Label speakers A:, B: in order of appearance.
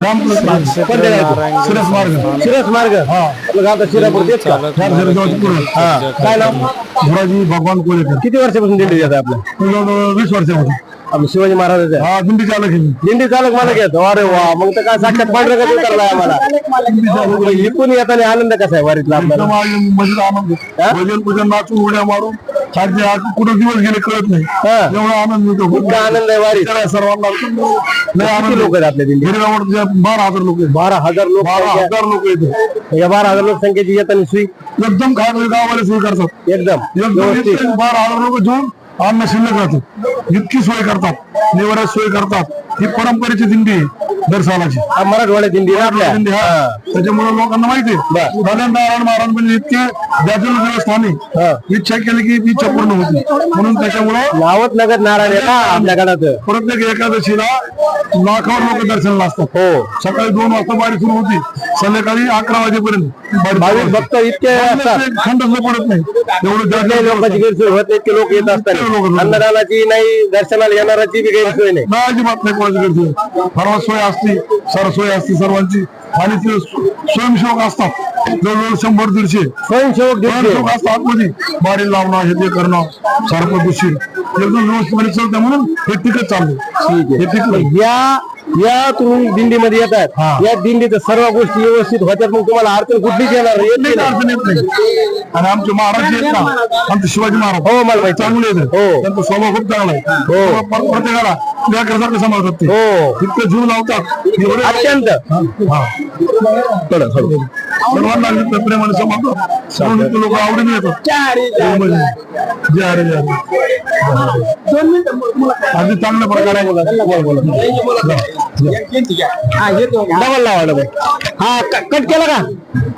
A: शिरस मार्ग.
B: शिरस मार्ग. हा. काय नाव?
A: भगवान कोळेकर
B: किती वर्षापासून दिंडी आपल्या
A: वीस
B: आपलं शिवाजी महाराजाचं आहे.
A: हा दिंडी चालक आहे.
B: दिंडी चालक मला घेतो. अरे वा मग तर काय साक्षात पांढरा का उतरलाय आम्हाला. इकून येताना आनंद कसा आहे वारीतला आपल्याला?
A: एकदम आज मजेत आनंद.
B: हा?
A: भजन नाचून उड्या मारून आज कुठं दिवस गेले कळत नाही.
B: हा.
A: एवढा आनंद मिळतो
B: इतका आनंद आहे वारीत.
A: त्याला सर्वांना लय
B: किती
A: आनंद
B: लोक आहेत आपल्या दिंडी
A: गिरगावर बारा हजार लोक आहेत.
B: बारा हजार लोक
A: बारा. हजार लोक येते.
B: या बारा हजार लोकसंख्येची येताना सुई.
A: एकदम खायला गावाला सोय करतात.
B: एकदम.
A: एकदम
B: व्यवस्थित.
A: इतके बारा हजार लोक घेऊन अन्न शिल्लक राहतं इतकी सोय करतात. निवाऱ्यात सोय करतात. ही परंपरेची दिंडी आहे दर सालाची
B: मराठवाड्यात दिंडी आपल्या.
A: दिंडी हा. त्याच्यामुळे लोकांना माहिती आहे. नारायण महाराज म्हणजे इतके द्याजून देवस्थानी. इच्छा केली की इच्छा पूर्ण होती. म्हणून त्याच्यामुळं
B: नावत नगद नारायण आहे
A: प्रत्येक एकादशीला लाखावर लोक दर्शनाला असतात.
B: हो.
A: सकाळी दोन वाजता बारी सुरू होती. संध्याकाळी अकरा वाजेपर्यंत
B: भाविक. भक्त इतके
A: खंडच पडत नाही. एवढं
B: कुठल्याही
A: जास्त
B: लोकांची गैरसोय होत नाही इतके लोक येत असतात. अन्नदानाची नाही दर्शनाला येणाराची बी गैरसोय नाही.
A: अजिबात नाही कोणाची गरज सर्व सोय असती सर सोय असते सर्वांची. आणि ते स्वयंसेवक असतात. जवळजवळ शंभर दीडशे.
B: स्वयंसेवक
A: स्वयंसेवक असतात आतमध्ये. बारी लावणं हे ते करणं सारखं दुशीर एकदम व्यवस्थितपणे चालतं म्हणून हे हे टिकलं
B: या या तुम्ही दिंडीमध्ये येतात
A: हा.
B: या दिंडीत सर्व गोष्टी व्यवस्थित होत्यात मग तुम्हाला अडचण कुठलीच येणार नाही. येत
A: कुठलीच
B: नाही.
A: अडचण येत नाही आणि आमचे महाराज आहेत ना आमचे शिवाजी महाराज
B: हो मला माहिती
A: चांगले आहेत
B: हो.
A: त्यांचा स्वभाव खूप चांगला आहे
B: हो.
A: प्र- प्रत्येकाला लेकरासारखं सांभाळतात ते
B: हो
A: इतकं जीव लावतात एवढे
B: अत्यंत
A: हा. सर्वांना प्रेमाने म्हणून लोक आवडीने येतात. हरे जय हरे. अगदी चांगल्या प्रकारे
B: डबल लावा डबल. हा कट केला का?